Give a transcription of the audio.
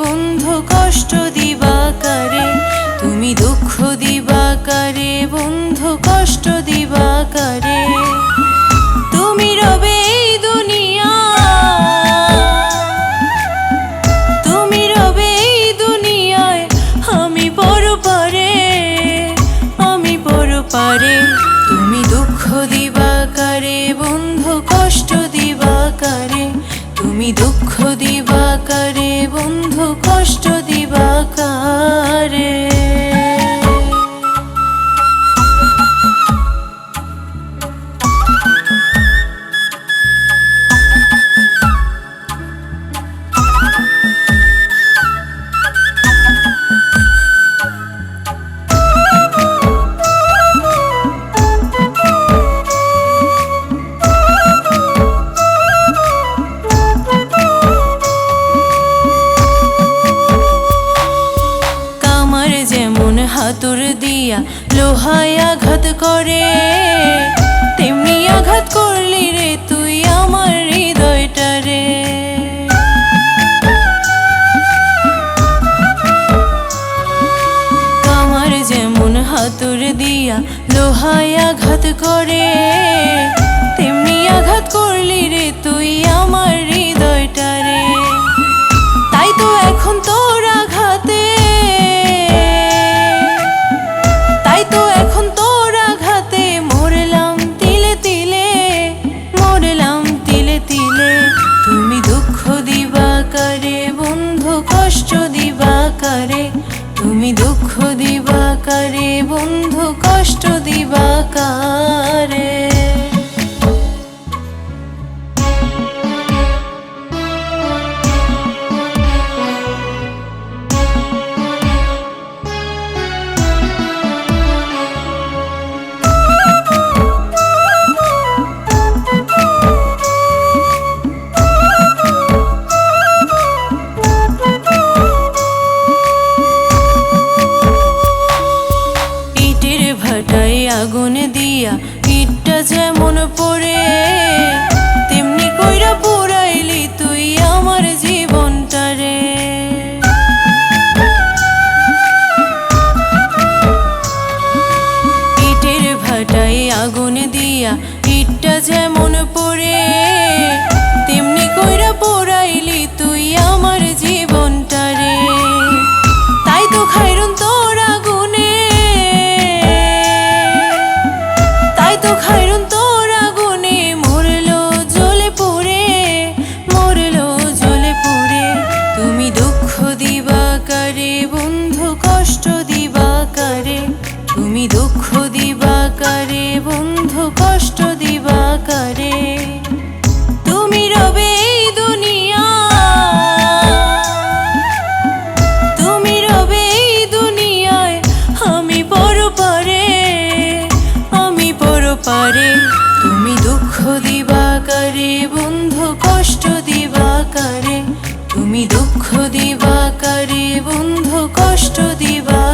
বন্ধু কষ্ট দিবাকারে হাতুর দিয়া লোহায় আঘাত করে। তেমনি আঘাত করলি রে তুই আমার হৃদয়টা রে। কামার যেমন হাতুর দিয়া লোহায় আঘাত করে, তেমনি আঘাত করলি রে তুই করে তুমি দুঃখ দিবা কারে বন্ধু কষ্ট দিবা করে দিয়া ইটটা যেমন পড়ে, তেমনি কইরা পুরাইলি তুই আমার জীবনটা রে। ইটের ভাটায় আগুন দিয়া ইটটা যেমন পড়ে করে। তুমি রবে এই দুনিয়া। তুমি রবে দুনিয়ায় আমি পর পারে। আমি পর পারে। তুমি দুঃখ দিবা করে, বন্ধু কষ্ট দিবা করে। তুমি দুঃখ দিবা করে, বন্ধু কষ্ট দিবা